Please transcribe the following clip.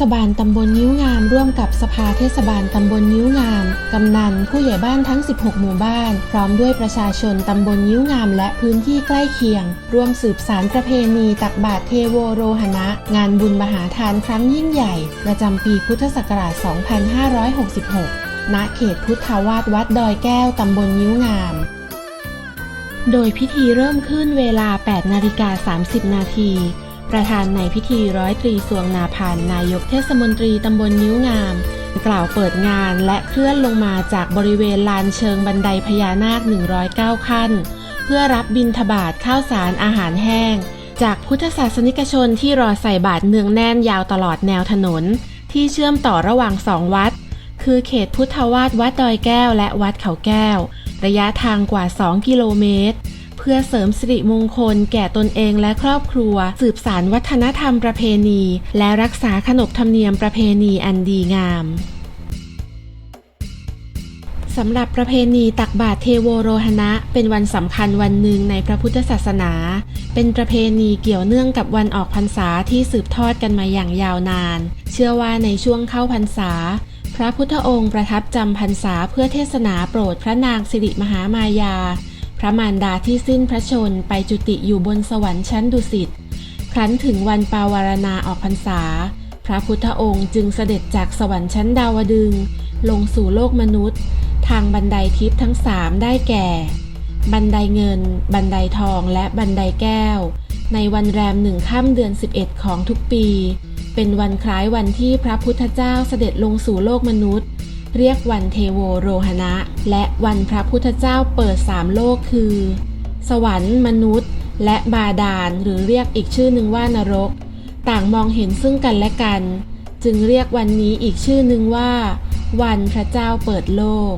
ศบาลตำบลนิ้วงาม ร่วมกับสภาเทศบาลตำบลนิ้วงาม กำนัน ผู้ใหญ่บ้านทั้ง 16 หมู่บ้าน พร้อมด้วยประชาชนตำบลนิ้วงาม และพื้นที่ใกล้เคียง ร่วมสืบสารประเพณีตักบาตรเทโวโรหณะ งานบุญมหาทานครั้งยิ่งใหญ่ ประจำปีพุทธศักราช 2566 ณ เขตพุทธาวาสวัดดอยแก้วตำบลนิ้วงามโดยพิธีเริ่มขึ้นเวลา 8 นาฬิกา 30 นาที ประธานในพิธีร้อยตรีสวงนาพันธ์นายกเทศมนตรีตำบลนิ้วงาม กล่าวเปิดงานและเคลื่อนลงมาจากบริเวณลานเชิงบันไดพญานาค 109 ขั้น เพื่อรับบิณฑบาตข้าวสารอาหารแห้ง จากพุทธศาสนิกชนที่รอใส่บาตรเนืองแน่นยาวตลอดแนวถนน ที่เชื่อมต่อระหว่างสองวัด คือเขตพุทธวาสวัดดอยแก้วและวัดเขาแก้ว ระยะทางกว่า 2 กิโลเมตร พื่อเสริมสิริมงคลแก่ตนเองและครอบครัว สืบสารวัฒนธรรมประเพณี และรักษาขนบธรรมเนียมประเพณีอันดีงามสำหรับประเพณีตักบาตรเทโวโรหณะ เป็นวันสำคัญวันหนึ่งในพระพุทธศาสนา เป็นประเพณีเกี่ยวเนื่องกับวันออกพรรษาที่สืบทอดกันมาอย่างยาวนาน เชื่อว่าในช่วงเข้าพรรษา พระพุทธองค์ประทับจำพรรษาเพื่อเทศนาโปรดพระนางสิริมหามายา พระมารดาที่สิ้นพระชนไปจุติอยู่บนสวรรค์ชั้นดุสิต ครั้นถึงวันปาวารณาออกพรรษา พระพุทธองค์จึงเสด็จจากสวรรค์ชั้นดาวดึง ลงสู่โลกมนุษย์ ทางบันไดทิพย์ทั้งสามได้แก่ บันไดเงิน บันไดทองและบันไดแก้ว ในวันแรมหนึ่งค่ำเดือน 11 ของทุกปี เป็นวันคล้ายวันที่พระพุทธเจ้าเสด็จลงสู่โลกมนุษย์ เรียกวันเทโวโรหณะ และวันพระพุทธเจ้าเปิดสามโลกคือ สวรรค์มนุษย์ และบาดาลหรือเรียกอีกชื่อหนึ่งว่านรก ต่างมองเห็นซึ่งกันและกัน จึงเรียกวันนี้อีกชื่อหนึ่งว่า วันพระเจ้าเปิดโลก